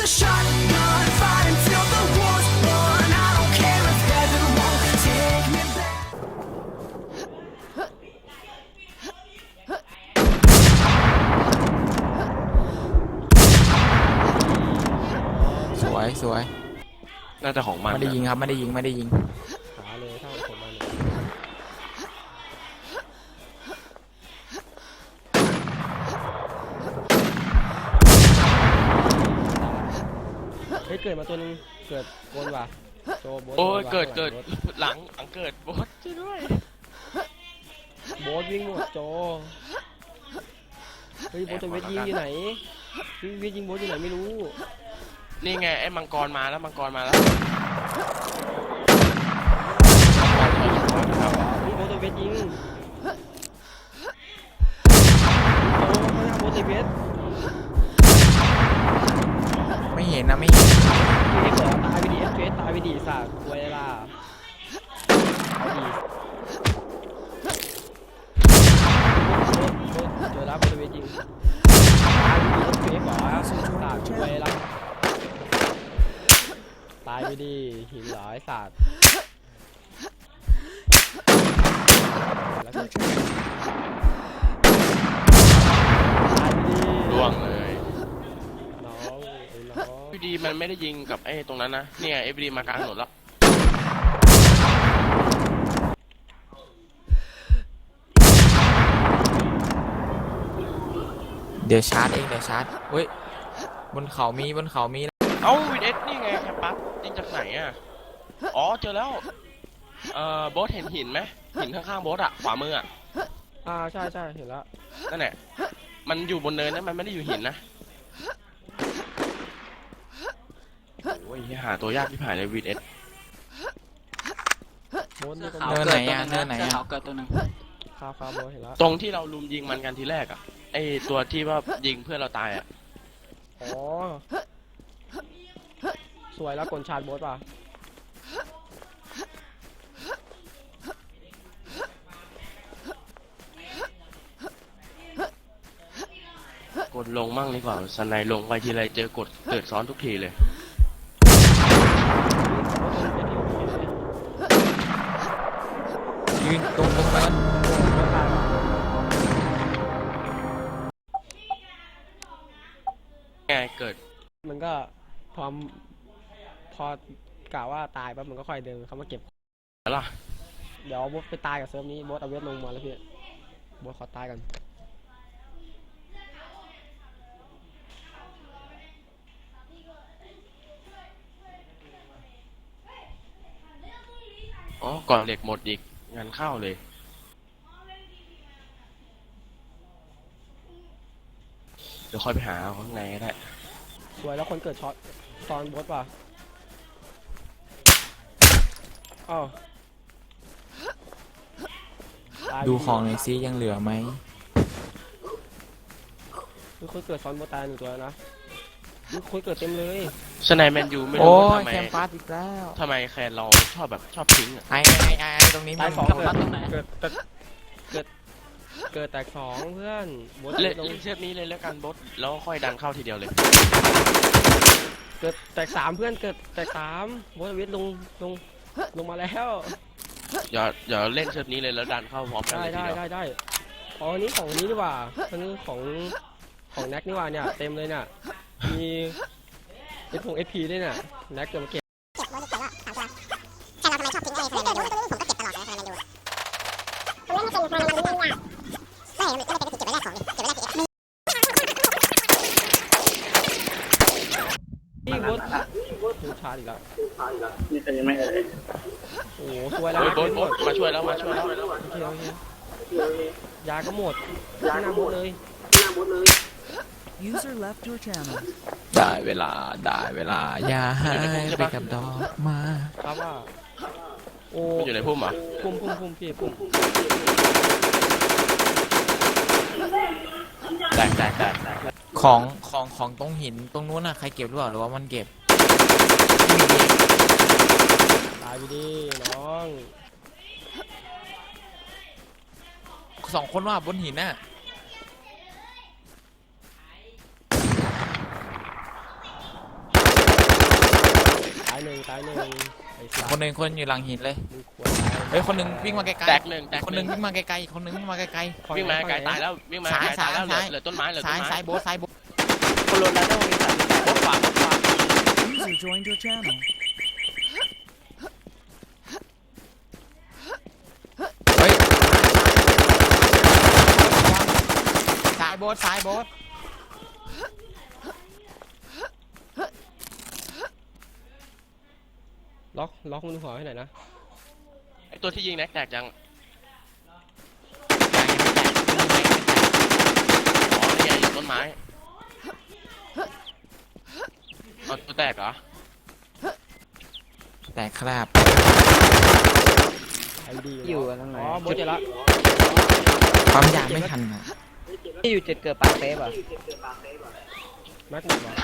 สวยสวยน่าจะของมันไม่ได้ยิงครับ ไม่ได้ยิง ไม่ได้ยิง หาเลยถ้าผมมาเนี่ย เฮ้ยเกิดมาตัวนึงเกิดบนว่ะโจโบทโอ้ยโบทเกิดเกิดโบทหลังหลังเกิดบอสช่วยด้วยโบทวิ่งหมดโจเฮ้ยโบทจะเวทยิงอยู่ไหนเฮ้ยเวทยิงโบทอยู่ไหนไม่รู้ นี่ไงไอ้มังกรมาแล้วมังกรมาแล้วนี่โบทจะเวทยิงโอ้ข้างหน้าโบทจะเวทไม่เห็นนะไม่เห็น ไม่ดีสัตว์เวลาเอาดีเจอรับบริเวณจริงตายไปดิเอฟเเหรอสัตว์เวลาตายไปดีหินหลอยสัตว์ก็ตายไปดิ ล่วงเลย น้องไอ้ น้องพีดีมันไม่ได้ยิงกับไอ้ตรงนั้นนะเนี่ยเอฟดีมากลางถนนแล้วเดี๋ยวชาร์จเองเดี๋ยวชาร์จเฮ้ยบนเขามีบนเขามีเอ้าวินเอสนี่ไงแคมปัสยิงจากไหนอะอ๋อเจอแล้วเอ่อบอสเห็นหินไหมหินข้างๆบอสอะขวามืออะอ่าใช่ใช่เห็นแล้วนั่นแหละมันอยู่บนเนินนะมันไม่ได้อยู่หินนะ โอ้ยหาตัวยากที่ผ่านเลยวินเอสโบนนี่ก็เนินไหนอะเนินไหนเสื้ออะขาวเกิดตัวหนึ่งคาฟาโบเห็นแล้วตรงที่เราลุมยิงมันกันทีแรกอะไอตัวที่ว่ายิงเพื่อนเราตายอะอ๋อสวยแล้วกลชาร์จโบสป่ะกดลงมั่งดีกว่าสไนลงไปทีไรเจอกดเกิดซ้อนทุกทีเลย ยืนตรงตรงนั้นไงเกิดมันก็พอมพอกล่าวว่าตายปั๊บมันก็ค่อยเดินเข้ามาเก็บ แล้วล่ะเดี๋ยวโบสไปตายกับเซิร์ฟนี้โบสเอาเวทลงมาแล้วพี่โบสขอตายกันอ๋อก่อนเหล็กหมดอีกงานเข้าเลย เดี๋ยวค่อยไปหาเอาข้างในก็ได้สวยแล้วคนเกิดช็อตตอนโบสป่ะอ้าวตายดูของหน่อยซิยังเหลือไหมมีคนเกิดซ้อนโบสตายหนึ่งตัวแล้วนะมีคนเกิดเต็มเลย สไนแมนยูไม่โอ้รู้ว่ายทำไมแคมปัสอีกแล้วทำไมแคนเราชอบแบบชอบทิ้งอะไอ้ไอ้ไอ้ไอ้ตรงนี้ตายมันสองกับเกิตัดนตรงไหนเกิดเกิดเกิดเกิดแตกสองเพื่อนโบสเล่นลงเซฟนี้เลยแล้วกันบดแล้วค่อยดันเข้าทีเดียวเลย เกิดแตกสามเพื่อนเกิดแตกสามโบสวิทย์ลงลงลงมาแล้วอย่าอย่าเล่นเซฟนี้เลยแล้วดันเข้าพร้อมกันได้เลยทีได้เดียวได้ได้อ๋ออันนี้ของนี้ดีกว่าอันนี้ของของแน็กนี่หว่าเนี่ยเต็มเลยเนี่ยมี เอฟพงเอฟพีด้วยเนี่ยแน็กจะมาเก็บเก็บไว้ในตัวว่าถามว่าแต่เราทำไมชอบทิ้งอะไรคะแนนแมนยูตัวนี้ผมก็เก็บตลอดนะคะแนนแมนยูผมเล่นไม่เป็นคะแนนมันมันยากไม่เห็นก็เลยเป็นเก็บไว้แรกของดิเก็บไว้แรกเก็บนี่โบสดูชาร์จอีกแล้วนี่ใครยังไม่เอ่ยโอ้โหสวยแล้วโอ้ยนะบดบดมาช่วยแล้วมาช่วยแล้วโอเคโอเคยาก็หมดยาหน้าโบสเลย User left your channel. ได้เวลาได้เวลาอย่าหายไปกับดอกไมาครับว่าโอ้มันอยู่ในพุ่มเหรอพุ่มพุ่มพุ่มพี่พุ่มแตกแตกแตกแตกของของของตรงหินตรงนู้นน่ะใครเก็บหรือเปล่าหรือว่ามันเก็บตายไปดิน้องสองคนว่าบนหินน่ะายหนึ่งตายหนึ่งไอ้สัตว์คนหนึ่งคนอยู่หลังหินเลย มึงควรตายเฮ้ยคนหนึ่งวิ่งมาไกลแตกหนึ่งแตกๆคนหนึ่งวิ่งมาไกลๆคนหนึ่งวิ่งมาไกลวิ่งมาไกลตายแล้ววิ่งมาไกลตายแล้วเหลือเหลือต้นไม้เหลือๆต้ซ้ายนไม้ซ้ายโบ๊ทซ้ายโบ๊ทคนรถแล้วต้องมีสามสิบแปดโบ๊ทขวาโบ๊ทขวา User joined your channel. เฮ้ยซ้ายโบ๊ทซ้ายโบ๊ท ล็อกล็อกมือหัวให้หน่อยนะไอตัวที่ยิงแน็กแตกยังอ๋อนี่ไงอยู่ต้นไม้เอาตัวแตกเหรอแต่ครับไอดีอยู่กันตรงไหนอ๋อโบทเจอละปั๊มยาไม่ทันอะที่อยู่เจ็ดเกิดปากเซฟอะแม็กหมดเหรอ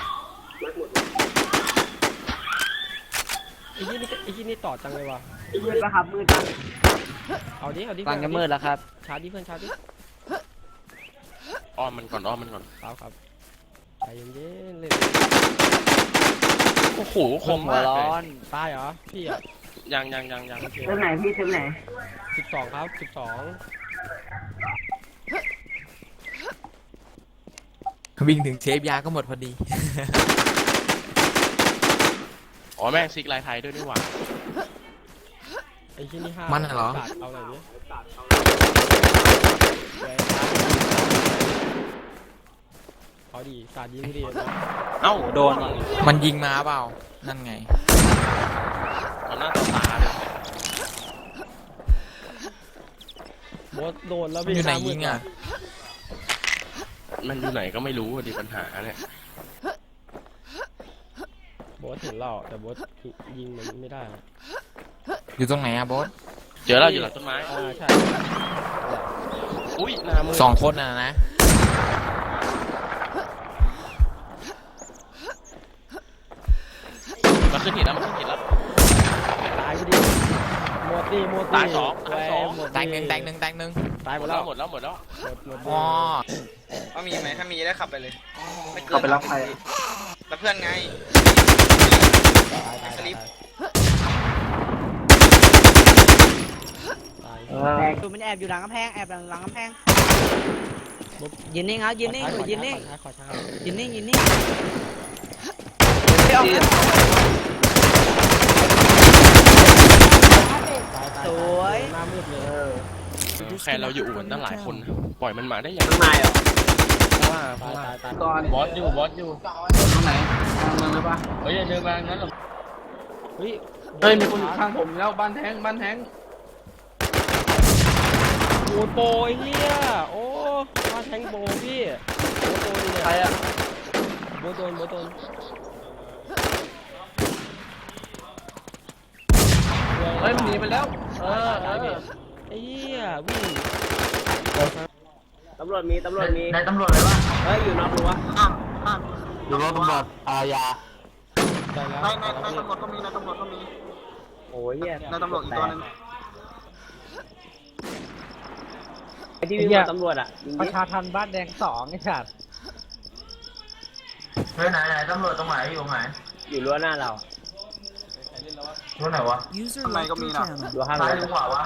ไอ้ยี่นี่ไอ้ยี่นี่ต่อจังเลยว่ะ มืดปะครับมืดปะเอาดิ เอาดิฟังจะมืดแล้วครับชาร์จดิเพื่อนชาร์จดิอ้อมมันก่อนอ้อมมันก่อนเปล่าครับใจเย็นๆเล่นโอ้โหคมหัวมากร้เลอยนตายเหรอ พี่อะยังยังยังยังโอเคเทมไหนพี่เทมไหนสิบสองครับสิบสองวิ่งถึงเชฟยาก็หมดพอดี อ๋อแม่งซิกลายไทยด้วยนี่หว่า ไอ้ยี่นี่ห้ามันน่ะเหรอศาสตเอาหน่อยดิเอาดีศาสตร์ยิงดีนะเอ้าโดนมันยิงมาเปล่า นั่นไง ต่อหน้าต่อตาเลยโบสโดนแล้วมันอยู่ไหนามืยิดงอะ มันอยู่ไหนก็ไม่รู้อะดิปัญหาเนี่ยโบ สเห็นเราแต่โบสยิงมันไม่ได้อะอยู่ตรงไหนอะโบ๊ทเจอแล้วอยู่หลังต้นไม้ อ่าใช่อุ้ยหน้ามือสองคนน่ะนะ มันขึ้นหินแล้วมันขึ้นหินแล้ว ตายพอดีหมดดิหมดดิตายสองตายสองหมดดิแตกหนึ่งแตกหนึ่งแตกหนึ่งตายหหมมดดแล้แล้ววหมดแล้วหมดแล้วหมดหมดอ๋อว่ามีไหมถ้ามีได้ขับไปเลยไม่เกินเข้าไปล็อกใครแล้วเพื่อนไง ตายตายสลิปตายแตกตัวมันแอบอยู่หลังกำแพงแอบหลังกำแพงยืนนิ่งครับยืนนิ่งขอยืนนิ่งช้าขอช้าขอช้ายืนนิ่งยืนนิ่งไม่ออกนะตายตายสวยหน้ามืดเลย แค่เราอยู่อู่นตั้งหลายคน ปล่อยมันมาได้ยังข้างในเหรอเพราะว่าเพตายราะว่าตายตายก่อนบอสอยู่บอสอยู่ตรงไหน ปะเฮ้ยอย่าเดินมางั้นหรอกเฮ้ยเฮ้ยมีคนอยู่ข้างผมแล้วบ้านแทงบ้านแทงโอ้ยโปรไอ้เหี้ยโอ้มาแทงโบพี่โบโดนเนี่ยใครอะโบโดนโบโดนเฮ้ยมันหนีไปแล้ว เออตายเอพี่อไอ้เหี้ยวิ่งตำรวจมีตำรวจมีในตำรวจเลยวะเฮ้ยอยู่นอกรั้ว อยู่รถตำรวจอายา ได้แล้วในในในตำรวจก็มีในตำรวจก็มีโอ้ยเหี้ยในตำรวจอีกตัวหนึงไอ้ที่วิ่งมาตำรวจอะยิงปดิระชาทันบ้านแดงสองไอ้สัตว์เฮ้ยไหนไหนตำรวจตรงไหนอยู่ตรงไหนอยู่รั้วหน้าเรา รู้ไหนวะ User ข้างใน left ก็มี your นะ channel. รั้วข้างซ้ายเราหรือขวาวะ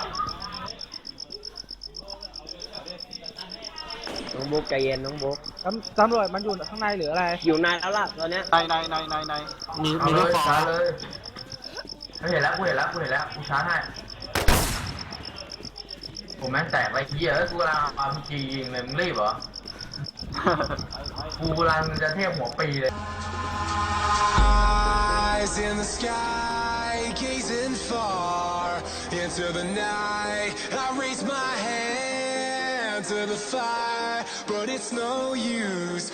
น้องบุ๊กใจเย็นน้องบุ๊กตำรวจมันอยู่ข้างในหรืออะไร อยู่นานแล้วล่ะตอนเนี้ยในในในในในมีมีรถขวาเลยเฮ้ยเห็นแล้วกูเห็นแล้วกูเห็นแล้วกูชาร์จให้ผมแม่งแตกไปเหี้ยเอ้ยกูกำลังเอาพีจียิงเลยมึงรีบเหรอ กูกำลังจะเทียบหัวปีเลย Eyes in the sky, gazing far into the night. I raise my hand to the fire, but it's no use.